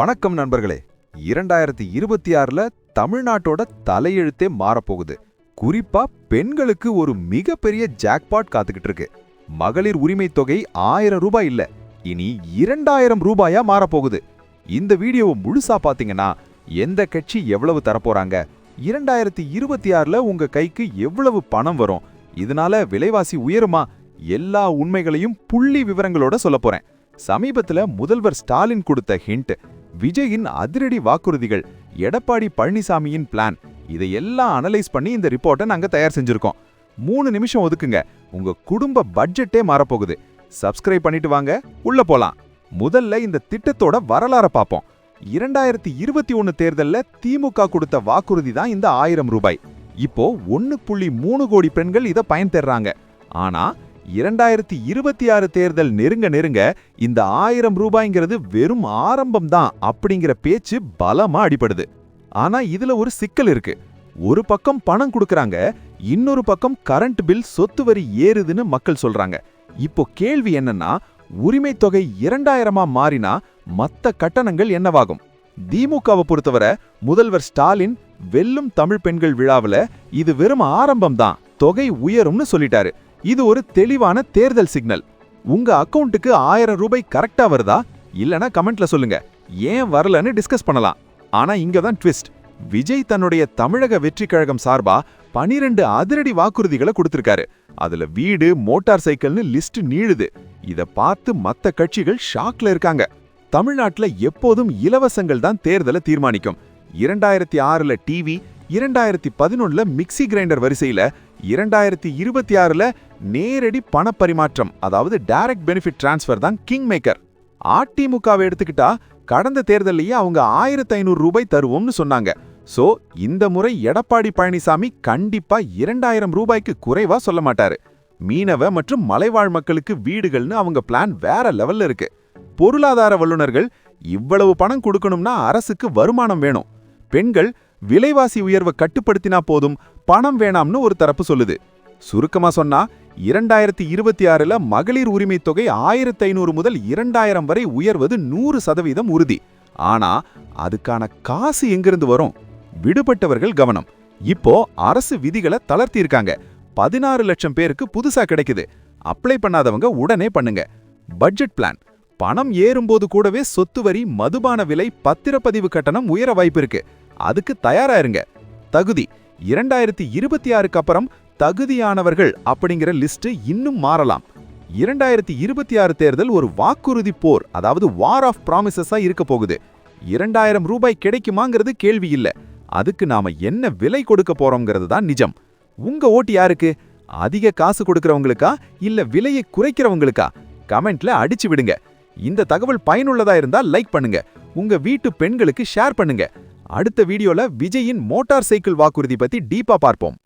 வணக்கம் நண்பர்களே. இரண்டாயிரத்தி இருபத்தி ஆறுல தமிழ்நாட்டோட தலையெழுத்தே மாறப்போகுது. குறிப்பா பெண்களுக்கு ஒரு மிகப்பெரிய ஜாக்பாட் காத்துக்கிட்டு இருக்கு மகளிர் உரிமை தொகை ஆயிரம் ரூபாய் இல்ல. இனி இரண்டாயிரம் ரூபாயா மாறப்போகுது. இந்த வீடியோவை முழுசா பாத்தீங்கன்னா எந்த கட்சி எவ்வளவு தரப்போறாங்க? இரண்டாயிரத்தி இருபத்தி ஆறுல உங்க கைக்கு எவ்வளவு பணம் வரும்? இதனால விலைவாசி உயருமா? எல்லா உண்மைகளையும் புள்ளி விவரங்களோட சொல்லப் போறேன். சமீபத்துல முதல்வர் ஸ்டாலின் கொடுத்த ஹிண்ட் விஜயின் அதிரடி வாக்குறுதிகள் எடப்பாடி பழனிசாமியின் பிளான் இதையெல்லாம் அனலைஸ் பண்ணி இந்த ரிப்போர்ட்டை நாங்க தயார் செஞ்சிருக்கோம். மூணு நிமிஷம் ஒதுக்குங்க. உங்க குடும்ப பட்ஜெட்டே மாறப்போகுது. சப்ஸ்கிரைப் பண்ணிட்டு வாங்க. உள்ள போலாம். முதல்ல இந்த திட்டத்தோட வரலாற பார்ப்போம். இரண்டாயிரத்தி இருபத்தி ஒன்னு தேர்தல்ல திமுக கொடுத்த வாக்குறுதி தான் இந்த ஆயிரம் ரூபாய். இப்போ ஒன்னு புள்ளி மூணு கோடி பெண்கள் இதை பயன் பெறாங்க ஆனா இரண்டாயிரத்தி இருபத்தி ஆறு தேர்தல் நெருங்க நெருங்க இந்த ஆயிரம் ரூபாய்ங்கிறது வெறும் ஆரம்பம் தான் அப்படிங்கிற பேச்சு பலமா அடிபடுது. ஆனா இதுல ஒரு சிக்கல் இருக்கு. ஒரு பக்கம் பணம் கொடுக்கறாங்க இன்னொரு பக்கம் கரண்ட் பில் சொத்து வரி ஏறுதுன்னு மக்கள் சொல்றாங்க. இப்போ கேள்வி என்னன்னா உரிமை தொகை இரண்டாயிரமா மாறினா மத்த கட்டணங்கள் என்னவாகும்? திமுகவை பொறுத்தவரை முதல்வர் ஸ்டாலின் வெல்லும் தமிழ் பெண்கள் விழாவுல இது வெறும் ஆரம்பம் தான் தொகை உயரும்னு சொல்லிட்டாரு. இது ஒரு தெளிவான தேர்தல் சிக்னல். உங்க அக்கவுண்ட்டுக்கு ஆயிரம் ரூபாய் கரெக்டா வருதா? இல்லனா கமெண்ட்ல சொல்லுங்க. ஏன் வரலன்னு டிஸ்கஸ் பண்ணலாம். ஆனா இங்க தான் ட்விஸ்ட். விஜய் தன்னுடைய தமிழக வெற்றி கழகம் சார்பா பனிரெண்டு அதிரடி வாக்குறுதிகளை கொடுத்திருக்காரு. அதுல வீடு மோட்டார் சைக்கிள்னு லிஸ்ட் நீழுது இத பார்த்து மத்த கட்சிகள் ஷாக்ல இருக்காங்க. தமிழ்நாட்டில் எப்போதும் இலவசங்கள் தான் தேர்தலை தீர்மானிக்கும். இரண்டாயிரத்தி ஆறுல டிவி இரண்டாயிரத்தி பதினொன்னுல மிக்சி கிரைண்டர் வரிசையில இரண்டாயிரத்தி இருபத்தி ஆறுல நேரடி பணப்பரிமாற்றம் அதாவது டைரக்ட் பெனிஃபிட் டிரான்ஸ்ஃபர் தான் கிங் மேக்கர். அதிமுகவை எடுத்துக்கிட்டா கடந்த தேர்தலையே அவங்க ஆயிரத்தி ஐநூறு ரூபாய் தருவோம்னு சொன்னாங்க. சோ இந்த முறை எடப்பாடி பழனிசாமி கண்டிப்பா இரண்டாயிரம் ரூபாய்க்கு குறைவா சொல்ல மாட்டாரு. மீனவ மற்றும் மலைவாழ் மக்களுக்கு வீடுகள்னு அவங்க பிளான் வேற லெவல்ல இருக்கு. பொருளாதார வல்லுநர்கள் இவ்வளவு பணம் கொடுக்கணும்னா அரசுக்கு வருமானம் வேணும். பெண்கள் விலைவாசி உயர்வை கட்டுப்படுத்தினா போதும் பணம் வேணாம்னு ஒரு தரப்பு சொல்லுது. சுருக்கமா சொன்னா இரண்டாயிரத்தி இருபத்தி ஆறுல மகளிர் உரிமை தொகை ஆயிரத்தி ஐநூறு முதல் இரண்டாயிரம் வரை உயர்வது நூறு சதவீதம் உறுதி. ஆனா அதுக்கான காசு எங்கிருந்து வரும்? விடுபட்டவர்கள் கவனம். இப்போ அரசு விதிகளை தளர்த்தியிருக்காங்க. பதினாறு லட்சம் பேருக்கு புதுசா கிடைக்குது. அப்ளை பண்ணாதவங்க உடனே பண்ணுங்க. Budget plan. பணம் ஏறும்போது கூடவே சொத்து வரி மதுபான விலை பத்திரப்பதிவு கட்டணம் உயர வாய்ப்பு இருக்கு. அதுக்கு தயாரா இருங்க. தகுதி இரண்டாயிரத்தி இருபத்தி ஆறுக்கு அப்புறம் தகுதியானவர்கள் அப்படிங்கிற லிஸ்ட் இன்னும் மாறலாம். இரண்டாயிரத்தி இருபத்தி ஆறு தேர்தல் ஒரு வாக்குறுதி போர் அதாவது வார் ஆஃப் ப்ராமிசஸா இருக்க போகுது. இரண்டாயிரம் ரூபாய் கிடைக்குமாங்கிறது கேள்வி இல்ல. அதுக்கு நாம என்ன விலை கொடுக்க போறோங்கிறது தான் நிஜம். உங்க ஓட்டு யாருக்கு? அதிக காசு கொடுக்கறவங்களுக்கா? இல்ல விலையை குறைக்கிறவங்களுக்கா? கமெண்ட்ல அடிச்சு விடுங்க. இந்த தகவல் பயனுள்ளதா இருந்தா லைக் பண்ணுங்க. உங்க வீட்டு பெண்களுக்கு ஷேர் பண்ணுங்க. அடுத்த வீடியோல விஜயின் மோட்டார் சைக்கிள் வாக்குறுதி பத்தி டீப்பா பார்ப்போம்.